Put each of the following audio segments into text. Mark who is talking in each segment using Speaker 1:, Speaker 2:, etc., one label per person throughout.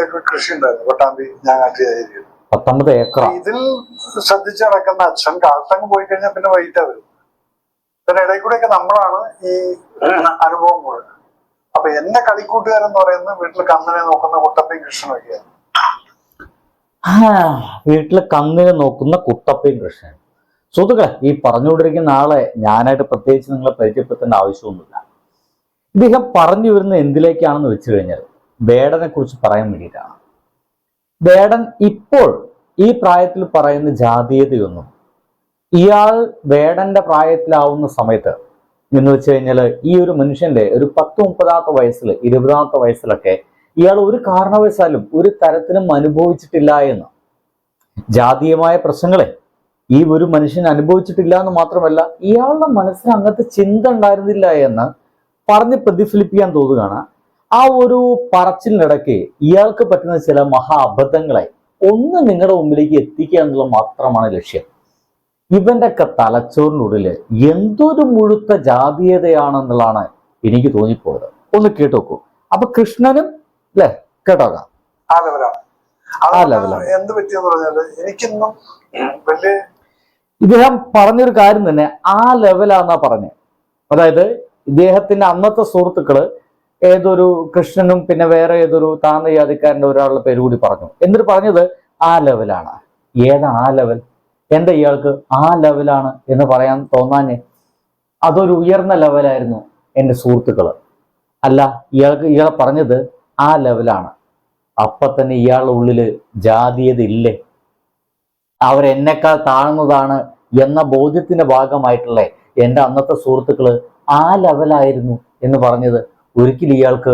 Speaker 1: Acre കൃഷി ഉണ്ടായിരുന്നു. പട്ടാമ്പി ഞാങ്ങാട്ടി ഏരിയയിൽ
Speaker 2: പത്തൊമ്പത് ഏക്കറ?
Speaker 1: ഇതിൽ ശ്രദ്ധിച്ച് നടക്കുന്ന അച്ഛൻ കാലത്തങ്ങ് പോയി കഴിഞ്ഞാൽ പിന്നെ വൈകിട്ടാ വരും. പിന്നെ ഇടയിൽ കൂടെയൊക്കെ നമ്മളാണ് ഈ അനുഭവം കൂടെ. അപ്പൊ എന്നെ കളിക്കൂട്ടുകാരെന്ന് പറയുന്നത് വീട്ടിൽ കന്നനെ നോക്കുന്ന കുട്ടപ്പയും കൃഷ്ണനൊക്കെയാണ്
Speaker 2: വീട്ടിൽ കന്നിനെ നോക്കുന്ന കുട്ടപ്പയും കൃഷ്ണൻ സുഹൃത്തുക്കളെ ഈ പറഞ്ഞുകൊണ്ടിരിക്കുന്ന ആളെ ഞാനായിട്ട് പ്രത്യേകിച്ച് നിങ്ങളെ പരിചയപ്പെടുത്തേണ്ട ആവശ്യമൊന്നുമില്ല. ഇദ്ദേഹം പറഞ്ഞു വരുന്ന എന്തിലേക്കാണെന്ന് വെച്ചു കഴിഞ്ഞാൽ വേടനെ കുറിച്ച് പറയാൻ വേണ്ടിയിട്ടാണ്. വേടൻ ഇപ്പോൾ ഈ പ്രായത്തിൽ പറയുന്ന ജാതീയതയൊന്നും ഇയാൾ വേടന്റെ പ്രായത്തിലാവുന്ന സമയത്ത് എന്ന് വെച്ച് കഴിഞ്ഞാൽ ഈ ഒരു മനുഷ്യന്റെ ഒരു പത്ത് മുപ്പതാമത്തെ വയസ്സിൽ ഇരുപതാമത്തെ വയസ്സിലൊക്കെ ഇയാൾ ഒരു കാരണവശാലും ഒരു തരത്തിലും അനുഭവിച്ചിട്ടില്ല എന്ന്. ജാതീയമായ പ്രശ്നങ്ങളെ ഈ ഒരു മനുഷ്യൻ അനുഭവിച്ചിട്ടില്ല എന്ന് മാത്രമല്ല ഇയാളുടെ മനസ്സിന് അങ്ങനത്തെ ചിന്ത ഉണ്ടായിരുന്നില്ല എന്ന് പറഞ്ഞ് പ്രതിഫലിപ്പിക്കാൻ തോന്നുകയാണ് ആ ഒരു പറച്ചിലിനിടയ്ക്ക് ഇയാൾക്ക് പറ്റുന്ന ചില മഹാ അബദ്ധങ്ങളെ ഒന്ന് നിങ്ങളുടെ മുമ്പിലേക്ക് എത്തിക്കുക എന്നുള്ളത് മാത്രമാണ് ലക്ഷ്യം. ഇവന്റെ ഒക്കെ തലച്ചോറിനുള്ളിൽ എന്തൊരു മുഴുത്ത ജാതീയതയാണെന്നുള്ളതാണ് എനിക്ക് തോന്നിപ്പോയത്. ഒന്ന് കേട്ടോക്കൂ അപ്പൊ കൃഷ്ണനും അല്ലെ കേട്ടോക്കാം
Speaker 1: ആ ലെവലാണ്.
Speaker 2: ആ ലെവലാണ്.
Speaker 1: എന്ത് പറ്റിയെന്ന് പറഞ്ഞാൽ എനിക്കിന്നും വലിയ
Speaker 2: ഇദ്ദേഹം പറഞ്ഞൊരു കാര്യം തന്നെ ആ ലെവലാന്നാ പറഞ്ഞത് അതായത് ഇദ്ദേഹത്തിന്റെ അന്നത്തെ സുഹൃത്തുക്കൾ ഏതൊരു കൃഷ്ണനും പിന്നെ വേറെ ഏതൊരു താന്ന ജാതിക്കാരന്റെ ഒരാളുടെ പേര് കൂടി പറഞ്ഞു. എന്നിട്ട് പറഞ്ഞത് ആ ലെവലാണ് ഏതാ ആ ലെവൽ എന്താ ഇയാൾക്ക് ആ ലെവലാണ് എന്ന് പറയാൻ തോന്നാഞ്ഞേ അതൊരു ഉയർന്ന ലെവലായിരുന്നു എന്റെ സുഹൃത്തുക്കൾ അല്ല ഇയാൾക്ക് ഇയാൾ പറഞ്ഞത് ആ ലെവലാണ് അപ്പൊ തന്നെ ഇയാളുടെ ഉള്ളിൽ ജാതീയത ഇല്ലേ? അവരെന്നെക്കാൾ താഴ്ന്നതാണ് എന്ന ബോധ്യത്തിന്റെ ഭാഗമായിട്ടുള്ള എന്റെ അന്നത്തെ സുഹൃത്തുക്കൾ ആ ലെവലായിരുന്നു എന്ന് പറഞ്ഞത് ഒരിക്കലും ഇയാൾക്ക്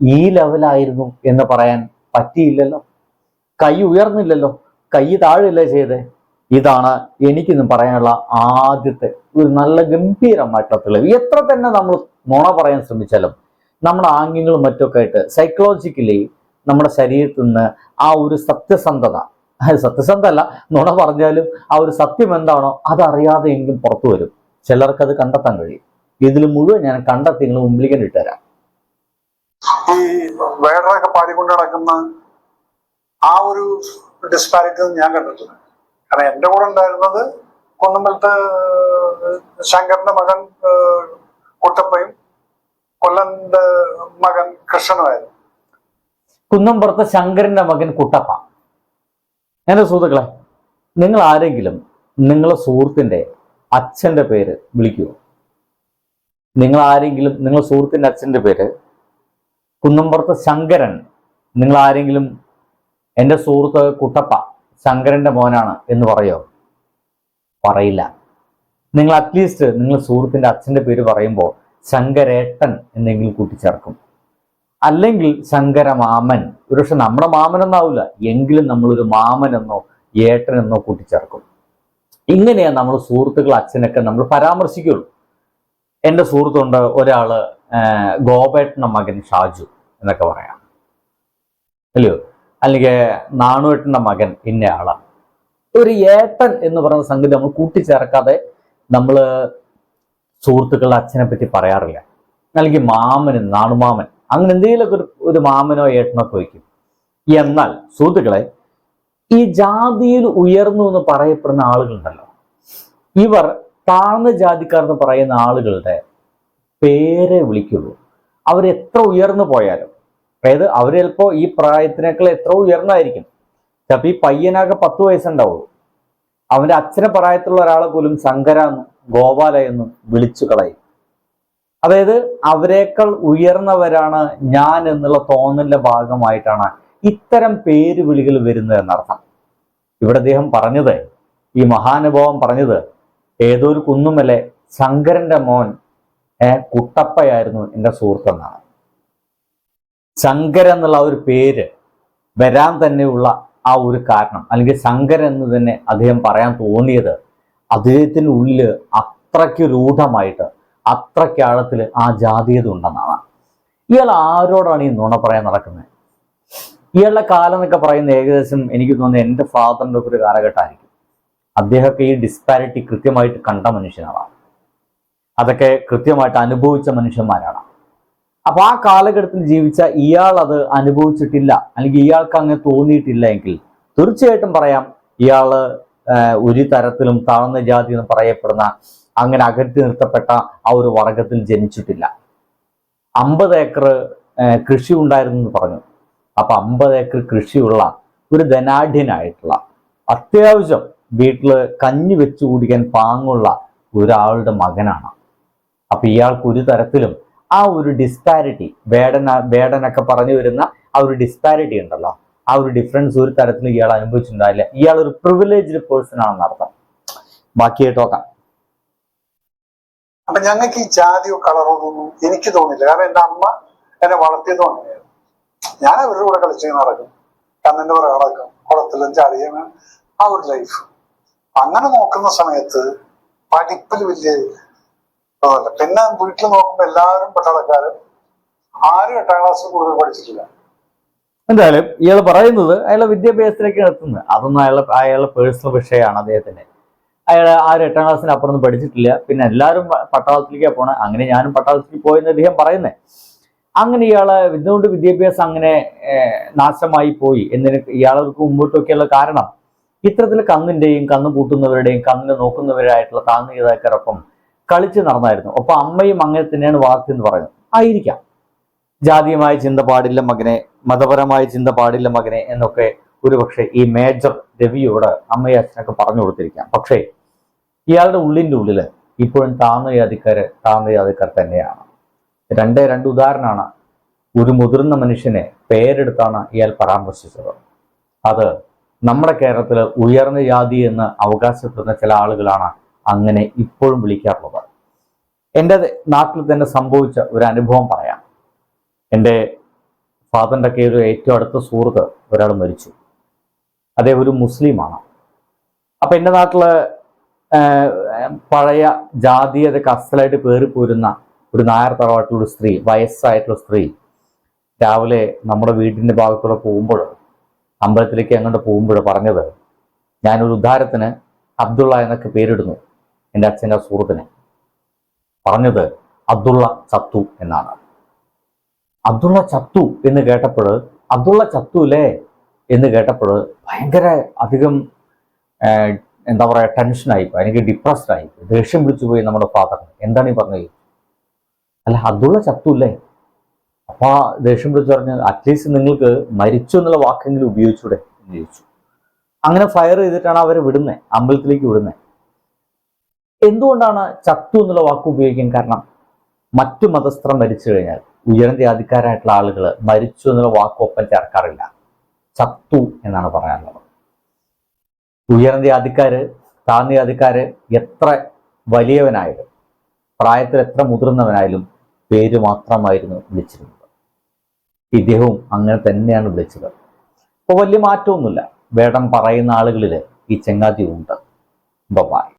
Speaker 2: ഈ ലെവലായിരുന്നു എന്ന് പറയാൻ പറ്റിയില്ലല്ലോ. കൈ ഉയർന്നില്ലല്ലോ. കൈ താഴില്ല ചെയ്തേ? ഇതാണ് എനിക്കിന്ന് പറയാനുള്ള ആദ്യത്തെ ഒരു നല്ല ഗംഭീരമായിട്ടുള്ള തെളിവ് എത്ര തന്നെ നമ്മൾ നുണ പറയാൻ ശ്രമിച്ചാലും നമ്മുടെ ആംഗ്യങ്ങളും മറ്റൊക്കെ ആയിട്ട് സൈക്കോളജിക്കലി നമ്മുടെ ശരീരത്തിൽ നിന്ന് ആ ഒരു സത്യസന്ധത സത്യസന്ധമല്ല നുണ പറഞ്ഞാലും ആ ഒരു സത്യം എന്താണോ അതറിയാതെ എങ്കിലും പുറത്തു വരും. ചിലർക്ക് അത് കണ്ടെത്താൻ കഴിയും. ഇതിൽ മുഴുവൻ ഞാൻ കണ്ടെത്തി നിങ്ങൾ മുമ്പിലേക്ക് ഇട്ടുതരാം.
Speaker 1: ഈ വേടറൊക്കെ പാടിക്കൊണ്ട് നടക്കുന്ന ആ ഒരു ഡിസ്പാരിറ്റി ഞാൻ കണ്ടിട്ടില്ല. കാരണം എന്റെ കൂടെ ഉണ്ടായിരുന്നത് കുന്നമ്പലത്ത് ശങ്കറിന്റെ മകൻ കുട്ടപ്പയും കൊല്ലന്റെ മകൻ കൃഷ്ണനുമായിരുന്നു
Speaker 2: കുന്നമ്പുറത്ത് ശങ്കരന്റെ മകൻ കുട്ടപ്പ. എന്റെ സുഹൃത്തുക്കളെ നിങ്ങൾ ആരെങ്കിലും നിങ്ങളെ സുഹൃത്തിന്റെ അച്ഛന്റെ പേര് വിളിക്കുമോ നിങ്ങൾ ആരെങ്കിലും നിങ്ങളെ സുഹൃത്തിന്റെ അച്ഛന്റെ പേര് കുന്നംപുറത്ത് ശങ്കരൻ നിങ്ങൾ ആരെങ്കിലും എന്റെ സുഹൃത്ത് കുട്ടപ്പ ശങ്കരന്റെ മോനാണ് എന്ന് പറയോ? പറയില്ല. നിങ്ങൾ അറ്റ്ലീസ്റ്റ് നിങ്ങൾ സുഹൃത്തിന്റെ അച്ഛന്റെ പേര് പറയുമ്പോൾ ശങ്കരേട്ടൻ എന്നെങ്കിലും കൂട്ടിച്ചേർക്കും. അല്ലെങ്കിൽ ശങ്കര മാമൻ ഒരുപക്ഷെ നമ്മുടെ മാമൻ എന്നാവില്ല എങ്കിലും നമ്മളൊരു ഏട്ടൻ എന്നോ കൂട്ടിച്ചേർക്കും. ഇങ്ങനെയാണ് നമ്മൾ സുഹൃത്തുക്കൾ അച്ഛനൊക്കെ നമ്മൾ പരാമർശിക്കുള്ളൂ. എന്റെ സുഹൃത്തുണ്ട് ഒരാൾ ഗോപേട്ടന്റെ മകൻ ഷാജു എന്നൊക്കെ പറയാം. അല്ലയോ അല്ലെങ്കിൽ നാണുവേട്ടന്റെ മകൻ ഇന്നയാൾ. ഒരു ഏട്ടൻ എന്ന് പറയുന്ന സംഗതി നമ്മൾ കൂട്ടിച്ചേർക്കാതെ നമ്മൾ സുഹൃത്തുക്കളുടെ അച്ഛനെ പറ്റി പറയാറില്ല. അല്ലെങ്കിൽ മാമന് നാണുമാമൻ. അങ്ങനെ എന്തെങ്കിലുമൊക്കെ ഒരു ഒരു മാമനോ ഏട്ടനോ ഒക്കെ എന്നാൽ സുഹൃത്തുക്കളെ ഈ ജാതിയിൽ ഉയർന്നു എന്ന് പറയപ്പെടുന്ന ആളുകളുണ്ടല്ലോ. ഇവർ താഴ്ന്ന ജാതിക്കാർ എന്ന് പറയുന്ന ആളുകളുടെ പേരെ വിളിക്കുള്ളൂ. അവരെത്ര ഉയർന്നു പോയാലും. അതായത് അവർ ചിലപ്പോൾ ഈ പ്രായത്തിനേക്കാൾ എത്ര ഉയർന്നായിരിക്കും. ചിലപ്പോൾ ഈ പയ്യനാകെ പത്ത് വയസ്സുണ്ടാവുള്ളൂ. അവന്റെ അച്ഛനെ പ്രായത്തിലുള്ള ഒരാളെ പോലും ശങ്കര എന്നും ഗോപാല എന്നും വിളിച്ചു കളയും. അതായത് അവരെക്കാൾ ഉയർന്നവരാണ് ഞാൻ എന്നുള്ള തോന്നലിന്റെ ഭാഗമായിട്ടാണ് ഇത്തരം പേര് വിളികൾ വരുന്നത് എന്നർത്ഥം. ഇവിടെ അദ്ദേഹം പറഞ്ഞത് ഈ മഹാനുഭാവം പറഞ്ഞത് ഏതോ ഒരു കുന്നുമല്ലേ ശങ്കരന്റെ മോൻ കുട്ടപ്പയായിരുന്നു എന്റെ സുഹൃത്തെന്നാണ്. ശങ്കര എന്നുള്ള ആ ഒരു പേര് വരാൻ തന്നെയുള്ള ആ ഒരു കാരണം അല്ലെങ്കിൽ ശങ്കരൻ എന്ന് തന്നെ അദ്ദേഹം പറയാൻ തോന്നിയത് അദ്ദേഹത്തിന്റെ ഉള്ളിൽ അത്രയ്ക്ക് രൂഢമായിട്ട് അത്രയ്ക്ക് ആഴത്തിൽ ആ ജാതീയത ഉണ്ടെന്നാണ്. ഇയാൾ ആരോടാണ് ഈ നുണ പറയാൻ നടക്കുന്നത്? ഇയാളുടെ കാലം എന്നൊക്കെ പറയുന്ന ഏകദേശം എനിക്ക് തോന്നുന്നത് എന്റെ ഫാദറിന്റെ ഒക്കെ ഒരു കാലഘട്ടമായിരിക്കും. അദ്ദേഹമൊക്കെ ഈ ഡിസ്പാരിറ്റി കൃത്യമായിട്ട് കണ്ട മനുഷ്യനാണ്. അതൊക്കെ കൃത്യമായിട്ട് അനുഭവിച്ച മനുഷ്യന്മാരാണ്. അപ്പൊ ആ കാലഘട്ടത്തിൽ ജീവിച്ച ഇയാൾ അത് അനുഭവിച്ചിട്ടില്ല അല്ലെങ്കിൽ ഇയാൾക്ക് അങ്ങനെ തോന്നിയിട്ടില്ല എങ്കിൽ തീർച്ചയായിട്ടും പറയാം ഇയാൾ ഒരു തരത്തിലും താഴ്ന്ന ജാതി എന്ന് പറയപ്പെടുന്ന അങ്ങനെ അകറ്റി നിർത്തപ്പെട്ട ആ ഒരു വർഗത്തിൽ ജനിച്ചിട്ടില്ല. അമ്പത് ഏക്കർ കൃഷി ഉണ്ടായിരുന്നു എന്ന് പറഞ്ഞു. അപ്പൊ അമ്പത് ഏക്കർ കൃഷിയുള്ള ഒരു ധനാഢ്യനായിട്ടുള്ള അത്യാവശ്യം വീട്ടിൽ കഞ്ഞി വെച്ചു കുടിക്കാൻ പാങ്ങുള്ള ഒരാളുടെ മകനാണ്. അപ്പൊ ഇയാൾക്ക് ഒരു തരത്തിലും ആ ഒരു ഡിസ്പാരിറ്റി വേടന ബേഡനൊക്കെ പറഞ്ഞു വരുന്ന ആ ഒരു ഡിസ്പാരിറ്റി ഉണ്ടല്ലോ. ആ ഒരു ഡിഫറൻസ് ഒരു തരത്തിലും ഇയാൾ അനുഭവിച്ചിട്ടുണ്ടാവില്ല ഇയാൾ ഒരു പ്രിവിലേജ്ഡ് പേഴ്സൺ ആണെന്ന് അർത്ഥം. ബാക്കിയായിട്ട് നോക്കാം.
Speaker 1: അപ്പൊ ഞങ്ങൾക്ക് ഈ ജാതിയോ കളറോ ഒന്നും എനിക്ക് തോന്നില്ല കാരണം എന്റെ അമ്മ എന്നെ വളർത്തിയത് അങ്ങനെയായിരുന്നു ഞാൻ അവരുടെ കൂടെ കളിച്ച് നടക്കും. കണ്ണിന്റെ പുറകെ നടക്കും. കുളത്തിലും ചാടിയും ആ ഒരു ലൈഫ് അങ്ങനെ നോക്കുന്ന സമയത്ത് പഠിപ്പിൽ വലിയ ഇതല്ല പിന്നെ വീട്ടിൽ നോക്കുമ്പോ എല്ലാവരും പട്ടാളക്കാരും ആരും എട്ടാം ക്ലാസ് കൂടുതൽ പഠിച്ചിട്ടില്ല.
Speaker 2: എന്തായാലും ഇയാൾ പറയുന്നത് അയാളെ വിദ്യാഭ്യാസത്തിലേക്ക് എത്തുന്നത് അതൊന്നും അയാളെ അയാളെ പേഴ്സണൽ വിഷയമാണ് അദ്ദേഹത്തിന് അയാൾ ആരും എട്ടാം ക്ലാസ്സിന് അപ്പുറം പഠിച്ചിട്ടില്ല. പിന്നെ എല്ലാവരും പട്ടാളത്തിലേക്കാണ് പോണേ. അങ്ങനെ ഞാനും പട്ടാളത്തിൽ പോയെന്ന് അദ്ദേഹം പറയുന്നേ. അങ്ങനെ ഇയാളെ ഇതുകൊണ്ട് വിദ്യാഭ്യാസം അങ്ങനെ നാശമായി പോയി. എന്നതിന് ഇയാൾക്ക് മുമ്പോട്ടൊക്കെയുള്ള കാരണം ഇത്തരത്തിൽ കന്നിന്റെയും കന്ന് കൂട്ടുന്നവരുടെയും കന്നിനെ നോക്കുന്നവരായിട്ടുള്ള താങ്ങുകേതാക്കാരൊപ്പം കളിച്ച് നടന്നായിരുന്നു. അപ്പൊ അമ്മയും അങ്ങനെ തന്നെയാണ് എന്ന് പറയുന്നത്. ആയിരിക്കാം. ജാതീയമായ ചിന്ത പാടില്ല മകനെ മതപരമായ ചിന്ത പാടില്ല മകനെ എന്നൊക്കെ ഒരുപക്ഷെ ഈ മേജർ രവിയോട് അമ്മയും അച്ഛനൊക്കെ പറഞ്ഞു കൊടുത്തിരിക്കാം. പക്ഷേ ഇയാളുടെ ഉള്ളിന്റെ ഉള്ളിൽ ഇപ്പോഴും താന്ന ജാതിക്കാര് താന്ന ജാതിക്കാർ തന്നെയാണ്. രണ്ടേ രണ്ട് ഉദാഹരണമാണ്. ഒരു മുതിർന്ന മനുഷ്യനെ പേരെടുത്താണ് ഇയാൾ പരാമർശിച്ചത്. അത് നമ്മുടെ കേരളത്തിൽ ഉയർന്ന ജാതി എന്ന് അവകാശപ്പെടുന്ന ചില ആളുകളാണ് അങ്ങനെ ഇപ്പോഴും വിളിക്കാറുള്ളത്. എന്റെ നാട്ടിൽ തന്നെ സംഭവിച്ച ഒരു അനുഭവം പറയാം. എന്റെ ഫാദറിന്റെ ഒരു ഏറ്റവും അടുത്ത സുഹൃത്ത് ഒരാൾ മരിച്ചു. അദ്ദേഹം ഒരു മുസ്ലിമാണ്. അപ്പം എന്റെ നാട്ടിൽ പഴയ ജാതീയതയ്ക്ക് അസലായിട്ട് പേറിപ്പോരുന്ന ഒരു നായർ തറവാട്ടിലുള്ള സ്ത്രീ വയസ്സായിട്ടുള്ള സ്ത്രീ രാവിലെ നമ്മുടെ വീടിന്റെ ഭാഗത്തൂടെ പോകുമ്പോൾ അമ്പലത്തിലേക്ക് അങ്ങോട്ട് പോകുമ്പോൾ പറഞ്ഞത് ഞാനൊരു ഉദ്ധാരത്തിന് അബ്ദുള്ള എന്നൊക്കെ പേരിടുന്നു. എന്റെ അച്ഛന്റെ സുഹൃത്തിന്. പറഞ്ഞത് അബ്ദുള്ള ചത്തു എന്നാണ്. അബ്ദുള്ള ചത്തു എന്ന് കേട്ടപ്പോൾ അബ്ദുള്ള ചത്തു അല്ലേ എന്ന് കേട്ടപ്പോൾ ഭയങ്കര അധികം എന്താ പറയുക ടെൻഷനായി പോയി. എനിക്ക് ഡിപ്രസ്ഡ് ആയി പോയി. ദേഷ്യം പിടിച്ചു പോയി നമ്മുടെ ഫാദറിന് എന്താണ് ഈ പറഞ്ഞത്? അല്ല അബ്ദുള്ള ചത്തു അല്ലേ? അപ്പൊ ദേഷ്യം പിടിച്ചു പറഞ്ഞ് അറ്റ്ലീസ്റ്റ് നിങ്ങൾക്ക് മരിച്ചു എന്നുള്ള വാക്കെങ്കിലും ഉപയോഗിച്ചൂടെ എന്ന് ചോദിച്ചു. അങ്ങനെ ഫയർ ചെയ്തിട്ടാണ് അവരെ വിടുന്നത് അമ്പലത്തിലേക്ക് വിടുന്നത് എന്തുകൊണ്ടാണ് ചത്തു എന്നുള്ള വാക്ക് ഉപയോഗിക്കാൻ കാരണം? മറ്റു മതസ്ഥർ മരിച്ചു കഴിഞ്ഞാൽ ഉയർന്ന ജാതിക്കാരായിട്ടുള്ള ആളുകൾ മരിച്ചു എന്നുള്ള വാക്കൊപ്പം ചേർക്കാറില്ല. ചത്തു എന്നാണ് പറയാനുള്ളത്. ഉയർന്ന ജാതിക്കാര് താഴ്ന്ന ജാതിക്കാര് എത്ര വലിയവനായാലും പ്രായത്തിൽ എത്ര മുതിർന്നവനായാലും പേര് മാത്രമായിരുന്നു വിളിച്ചിരുന്നത്. ഇദ്ദേഹവും അങ്ങനെ തന്നെയാണ് വിളിച്ചത്. അപ്പോൾ വലിയ മാറ്റമൊന്നുമില്ല. വേടം പറയുന്ന ആളുകളിൽ ഈ ചെങ്ങാതി ഉണ്ട് ബൈ